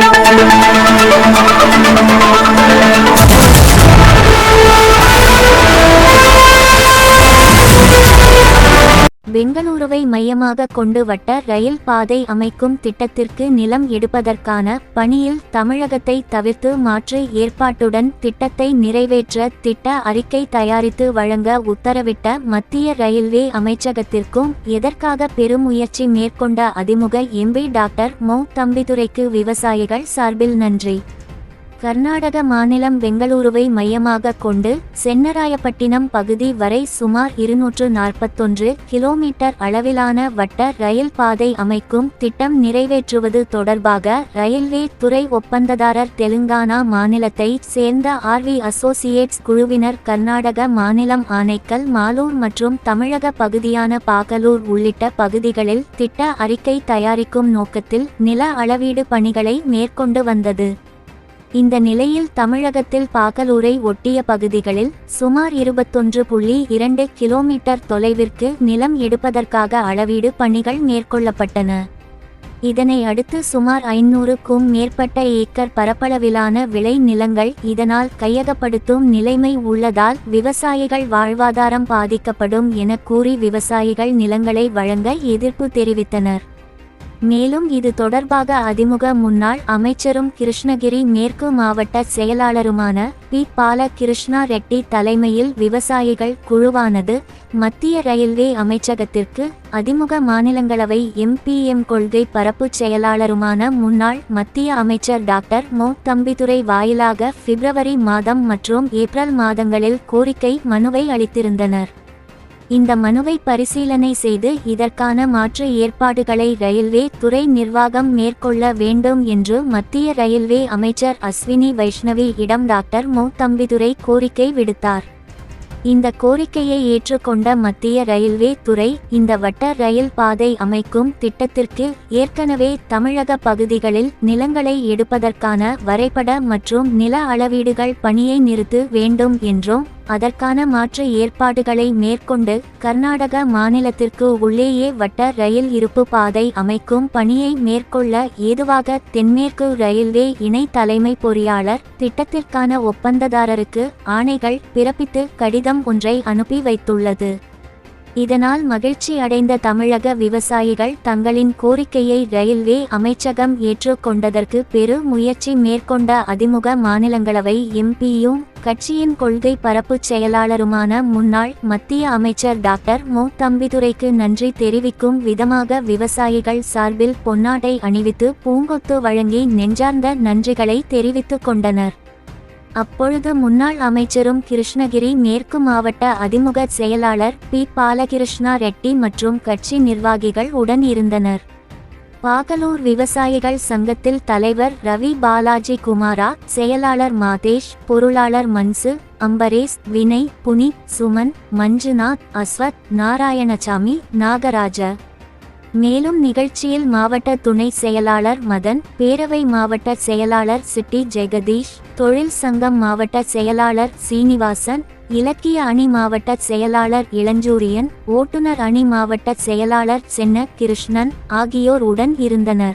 Let's go. பெங்களூருவை மையமாக கொண்டு வட்ட ரயில் பாதை அமைக்கும் திட்டத்திற்கு நிலம் எடுப்பதற்கான பணியில் தமிழகத்தை தவிர்த்து மாற்று ஏற்பாட்டுடன் திட்டத்தை நிறைவேற்ற திட்ட அறிக்கை தயாரித்து வழங்க உத்தரவிட்ட மத்திய ரயில்வே அமைச்சகத்திற்கும் எதற்காக பெருமுயற்சி மேற்கொண்ட அதிமுக எம்பி டாக்டர் மோ. தம்பிதுரைக்கு விவசாயிகள் சார்பில் நன்றி. கர்நாடக மாநிலம் பெங்களூருவை மையமாக கொண்டு சென்னராயப்பட்டினம் பகுதி வரை சுமார் இருநூற்று நாற்பத்தொன்று கிலோமீட்டர் அளவிலான வட்ட ரயில் பாதை அமைக்கும் திட்டம் நிறைவேற்றுவது தொடர்பாக ரயில்வே துறை ஒப்பந்ததாரர் தெலுங்கானா மாநிலத்தை சேர்ந்த ஆர்வி அசோசியேட்ஸ் குழுவினர் கர்நாடக மாநிலம் ஆனைக்கல் மாலூர் மற்றும் தமிழக பகுதியான பாகலூர் உள்ளிட்ட பகுதிகளில் திட்ட அறிக்கை தயாரிக்கும் நோக்கத்தில் நில அளவீடு பணிகளை மேற்கொண்டு வந்தது. இந்த நிலையில் தமிழகத்தில் பாகலூரை ஒட்டிய பகுதிகளில் சுமார் இருபத்தொன்று புள்ளி இரண்டு கிலோமீட்டர் தொலைவிற்கு நிலம் எடுப்பதற்காக அளவீடு பணிகள் மேற்கொள்ளப்பட்டன. இதனை அடுத்து சுமார் ஐநூறுக்கும் மேற்பட்ட ஏக்கர் பரப்பளவிலான விளை நிலங்கள் இதனால் கையகப்படுத்தும் நிலைமை உள்ளதால் விவசாயிகள் வாழ்வாதாரம் பாதிக்கப்படும் என கூறி விவசாயிகள் நிலங்களை வழங்க எதிர்ப்பு தெரிவித்தனர். மேலும் இது தொடர்பாக அதிமுக முன்னாள் அமைச்சரும் கிருஷ்ணகிரி மேற்கு மாவட்ட செயலாளருமான பி. பால கிருஷ்ணா ரெட்டி தலைமையில் விவசாயிகள் குழுவானது மத்திய ரயில்வே அமைச்சகத்திற்கு அதிமுக மாநிலங்களவை எம்பிஎம் கொள்கை பரப்பு செயலாளருமான முன்னாள் மத்திய அமைச்சர் டாக்டர் மோ. தம்பிதுரை வாயிலாக பிப்ரவரி மாதம் மற்றும் ஏப்ரல் மாதங்களில் கோரிக்கை மனுவை அளித்திருந்தனர். இந்த மனுவை பரிசீலனை செய்து இதற்கான மாற்று ஏற்பாடுகளை ரயில்வே துறை நிர்வாகம் மேற்கொள்ள வேண்டும் என்று மத்திய ரயில்வே அமைச்சர் அஸ்வினி வைஷ்ணவி இடம் டாக்டர் மு. தம்பிதுரை கோரிக்கை விடுத்தார். இந்த கோரிக்கையை ஏற்றுக்கொண்ட மத்திய ரயில்வே துறை இந்த வட்ட ரயில் பாதை அமைக்கும் திட்டத்திற்கு ஏற்கனவே தமிழக பகுதிகளில் நிலங்களை எடுப்பதற்கான வரைபட மற்றும் நில அளவீடுகள் பணியை நிறுத்த வேண்டும் என்றும் அதற்கான மாற்று ஏற்பாடுகளை மேற்கொண்டு கர்நாடக மாநிலத்திற்கு உள்ளேயே வட்ட ரயில் இருப்பு பாதை அமைக்கும் பணியை மேற்கொள்ள ஏதுவாக தென்மேற்கு ரயில்வே இணை தலைமை பொறியாளர் திட்டத்திற்கான ஒப்பந்ததாரருக்கு ஆணைகள் பிறப்பித்து கடிதம் ஒன்றை அனுப்பி வைத்துள்ளது. இதனால் மகிழ்ச்சி அடைந்த தமிழக விவசாயிகள் தங்களின் கோரிக்கையை ரயில்வே அமைச்சகம் ஏற்றுக்கொண்டதற்கு பெரு முயற்சி மேற்கொண்ட அதிமுக மாநிலங்களவை எம்பியும் கட்சியின் கொள்கை பரப்பு செயலாளருமான முன்னாள் மத்திய அமைச்சர் டாக்டர் மு. தம்பிதுரைக்கு நன்றி தெரிவிக்கும் விதமாக விவசாயிகள் சார்பில் பொன்னாடை அணிவித்து பூங்கொத்து வழங்கி நெஞ்சார்ந்த நன்றிகளை தெரிவித்துக் கொண்டனர். அப்பொழுது முன்னாள் அமைச்சரும் கிருஷ்ணகிரி மேற்கு மாவட்ட அதிமுக செயலாளர் பி. பாலகிருஷ்ணா ரெட்டி மற்றும் கட்சி நிர்வாகிகள் உடன் இருந்தனர். பாகலூர் விவசாயிகள் சங்கத்தில் தலைவர் ரவி பாலாஜி குமாரா செயலாளர் மாதேஷ் பொருளாளர் மன்சு அம்பரேஷ் வினய் புனித் சுமன் மஞ்சுநாத் அஸ்வத் நாராயணசாமி நாகராஜ மேலும் நிகழ்ச்சியில் மாவட்ட துணை செயலாளர் மதன் பேரவை மாவட்ட செயலாளர் சிட்டி ஜெகதீஷ் தொழில் சங்கம் மாவட்ட செயலாளர் சீனிவாசன் இலக்கிய அணி மாவட்ட செயலாளர் இளஞ்சூரியன் ஓட்டுநர் அணி மாவட்ட செயலாளர் சென்ன கிருஷ்ணன் ஆகியோர் உடன் இருந்தனர்.